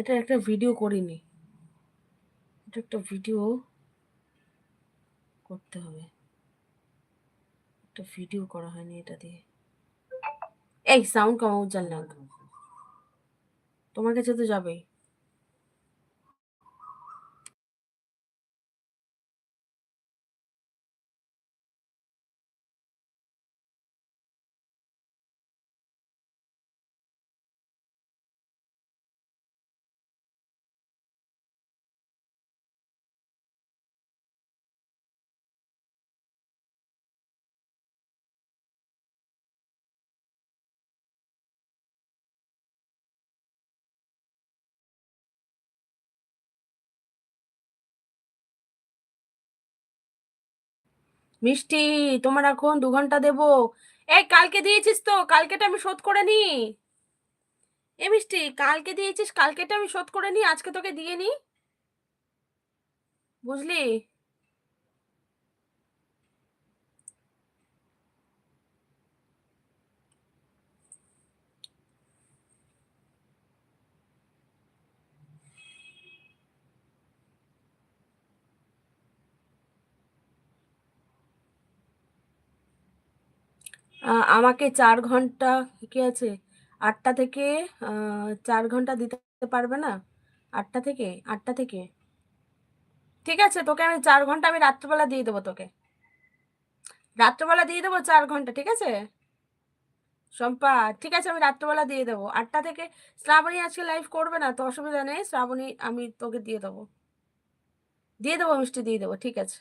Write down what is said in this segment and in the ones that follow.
এটা একটা ভিডিও করিনি। এটা একটা ভিডিও করতে হবে। একটা ভিডিও করা হয়নি এটা দিয়ে। এই সাউন্ড কমাও জানলাম তোমার কাছে তো যাবেই। মিষ্টি, তোমার এখন দু ঘণ্টা দেব। এই, কালকে দিয়েছিস তো, কালকেটা আমি শোধ করে নি এ মিষ্টি, কালকে দিয়েছিস, কালকেটা আমি শোধ করে নি আজকে তোকে দিয়ে নি বুঝলি? আমাকে চার ঘণ্টা কি আছে? আটটা থেকে চার ঘণ্টা দিতে পারবে না? আটটা থেকে? আটটা থেকে? ঠিক আছে, তোকে আমি চার ঘণ্টা আমি রাত্রবেলা দিয়ে দেবো তোকে। রাত্রবেলা দিয়ে দেবো চার ঘণ্টা, ঠিক আছে? শম্পা, ঠিক আছে, আমি রাত্রবেলা দিয়ে দেবো। আটটা থেকে, শ্রাবণী আজকে লাইভ করবে না, তো অসুবিধা নেই। শ্রাবণী, আমি তোকে দিয়ে দেবো। দিয়ে দেবো, মিষ্টি, দিয়ে দেবো, ঠিক আছে।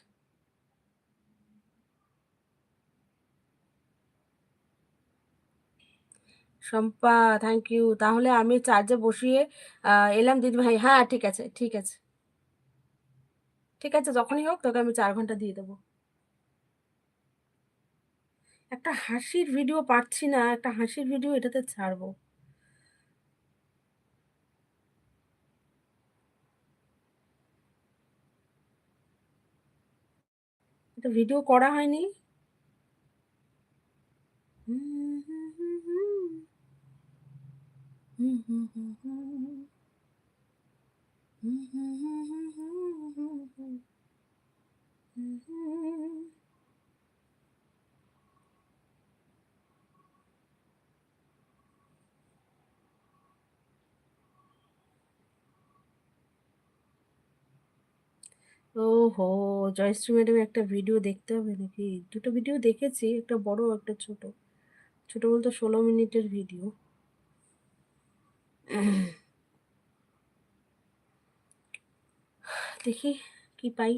শম্পা থ্যাংক ইউ তাহলে আমি চার্জে বসিয়ে এলাম দিদি ভাই হ্যাঁ ঠিক আছে ঠিক আছে। ঠিক আছে, যখনই হোক তোকে আমি চার ঘণ্টা দিয়ে দেবো। একটা হাসির ভিডিও পাচ্ছি না, একটা হাসির ভিডিও এটাতে ছাড়বো। এটা ভিডিও করা হয়নি। ওহো জয়শ্রী ম্যাডাম একটা ভিডিও দেখতে হবে নাকি? দুটো ভিডিও দেখেছি, একটা বড়, একটা ছোট। ছোট বলতে ষোলো মিনিটের ভিডিও দেখি কি পাই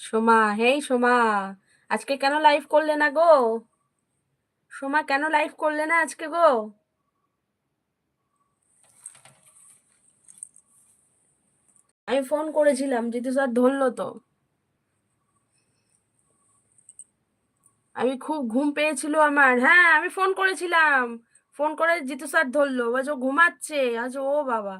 সোমা হেই সোমা আজকে কেন লাইভ করলে না গো সোমা কেন লাইভ করলে না আজকে গো আমি ফোন করেছিলাম জিতু স্যার ধরলো তো। আমি খুব ঘুম পেয়েছিল আমার। হ্যাঁ আমি ফোন করেছিলাম। ফোন করে জিতু স্যার ধরলো। বলছে ঘুমাচ্ছে। আজ ও বাবা।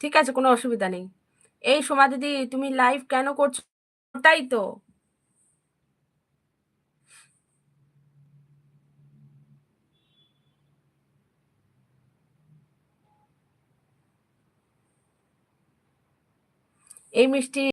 ঠিক আছে, কোনো অসুবিধা নেই। এই সোমা দিদি, তুমি লাইভ কেন করছ? ওটাই তো। এই মিষ্টি